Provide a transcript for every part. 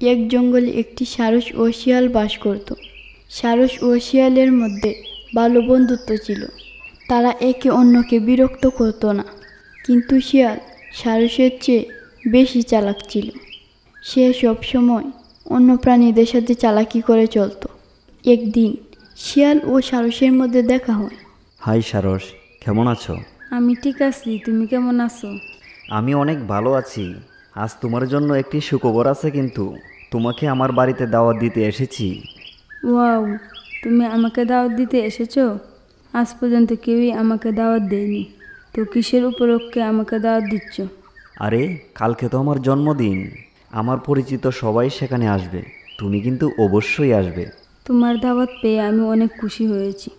এক জঙ্গলে একটি সারস ও শিয়াল বাস করত। সারস ও শিয়ালের মধ্যে ভালো বন্ধুত্ব ছিল। তারা একে অন্যকে বিরক্ত করতো না কিন্তু শিয়াল সারসের চেয়ে বেশি চালাক ছিল। সে সবসময় অন্য প্রাণীদের সাথে চালাকি করে চলতো। একদিন শিয়াল ও সারসের মধ্যে দেখা হয়। হাই সারস কেমন আছো? আমি ঠিক আছি তুমি কেমন আছো? আমি অনেক ভালো আছি। আজ তোমার জন্য একটি সুখবর আছে কিন্তু। তোমাকে আমার বাড়িতে দাওয়াত দিতে এসেছি। ওয়াও তুমি আমাকে দাওয়াত দিতে এসেছ? আজ পর্যন্ত কেউই আমাকে দাওয়াত দেয়নি। তো কিসের উপলক্ষে আমাকে দাওয়াত দিচ্ছ? আরে কালকে তো আমার জন্মদিন। আমার পরিচিত সবাই সেখানে আসবে। তুমি কিন্তু অবশ্যই আসবে। তোমার দাওয়াত পেয়ে আমি অনেক খুশি হয়েছি।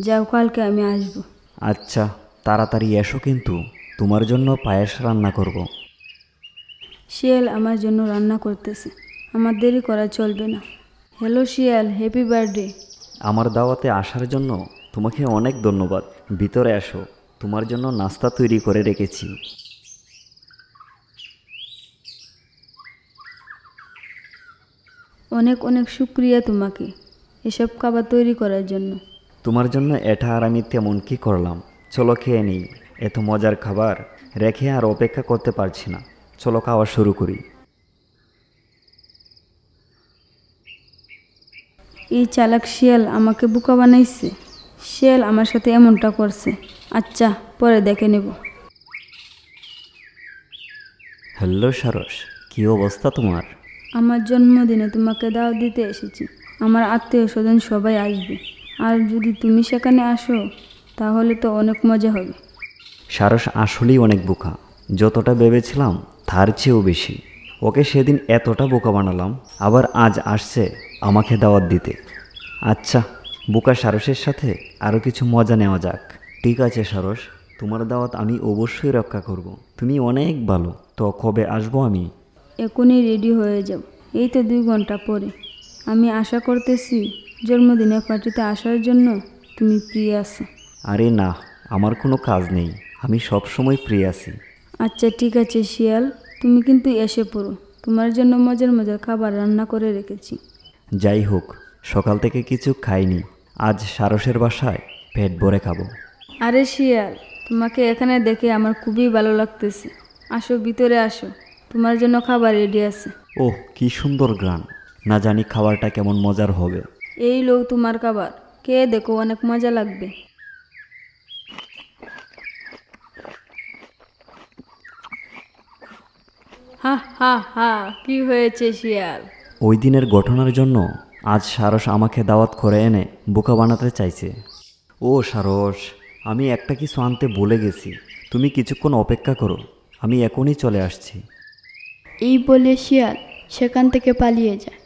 যাও কালকে আমি আসব। আচ্ছা তাড়াতাড়ি এসো কিন্তু। তোমার জন্য পায়েস রান্না করব। শিয়াল আমার জন্য রান্না করতেছে। আমার দেরি করা চলবে না। হ্যালো শিয়াল হ্যাপি বার্থডে আমার দাওয়াতে আসার জন্য তোমাকে অনেক ধন্যবাদ। ভিতরে আসো তোমার জন্য নাস্তা তৈরি করে রেখেছি। অনেক অনেক শুক্রিয়া তোমাকে এসব খাবার তৈরি করার জন্য। তোমার জন্য এটা আর আমি তেমন কি করলাম? চলো খেয়ে নেই। এত মজার খাবার রেখে আর অপেক্ষা করতে পারছি না। চলো খাওয়া শুরু করি। এই চালাক শিয়াল আমাকে বোকা বানাইছে। শিয়াল আমার সাথে এমনটা করছে। আচ্ছা পরে দেখে নেব। হ্যালো সারস কী অবস্থা তোমার? আমার জন্মদিনে তোমাকে দাও দিতে এসেছি। আমার আত্মীয় স্বজন সবাই আসবে। আর যদি তুমি সেখানে আসো তাহলে তো অনেক মজা হবে। সারস আসলেই অনেক বোকা। যতটা ভেবেছিলাম তার চেয়েও বেশি। ওকে সেদিন এতটা বোকা বানালাম আবার আজ আসছে আমাকে দাওয়াত দিতে। আচ্ছা বোকা সারসের সাথে আরও কিছু মজা নেওয়া যাক। ঠিক আছে সারস তোমার দাওয়াত আমি অবশ্যই রক্ষা করব। তুমি অনেক ভালো তো কবে আসব আমি? এখনই রেডি হয়ে যাও। এই তো দুই ঘণ্টা পরে। আমি আশা করতেছি জন্মদিনে পার্টিতে আসার জন্য তুমি প্রিয় আছো। আরে না আমার কোনো কাজ নেই। আমি সব সময় ফ্রি আছি। আচ্ছা ঠিক আছে শিয়াল। তুমি কিন্তু এসে পড়ো। তোমার জন্য মজার মজার খাবার রান্না করে রেখেছি। যাই হোক সকাল থেকে কিছু খাইনি। আজ সারসের বাসায় পেট ভরে খাব। আরে শিয়াল তোমাকে এখানে দেখে আমার খুবই ভালো লাগতেছে। আসো ভিতরে আসো। তোমার জন্য খাবার রেডি আছে। ওহ কি সুন্দর গ্রান। না জানি খাবারটা কেমন মজার হবে। এই লো তোমার খাবার। কে দেখো অনেক মজা লাগবে। হা হা হা কি হয়েছে শিয়াল? ওই দিনের ঘটনার জন্য আজ সারস আমাকে দাওয়াত করে এনে বোকা বানাতে চাইছে। ও সারস আমি একটা কিছু আনতে বলে গেছি। তুমি কিছুক্ষণ অপেক্ষা করো আমি এখনই চলে আসছি। এই বলে শিয়াল সেখান থেকে পালিয়ে যায়।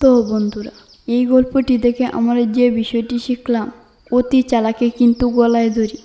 তো বন্ধুরা এই গল্পটি দেখে আমরা যে বিষয়টি শিখলাম অতি চালাকে কিন্তু গলায় ধরি।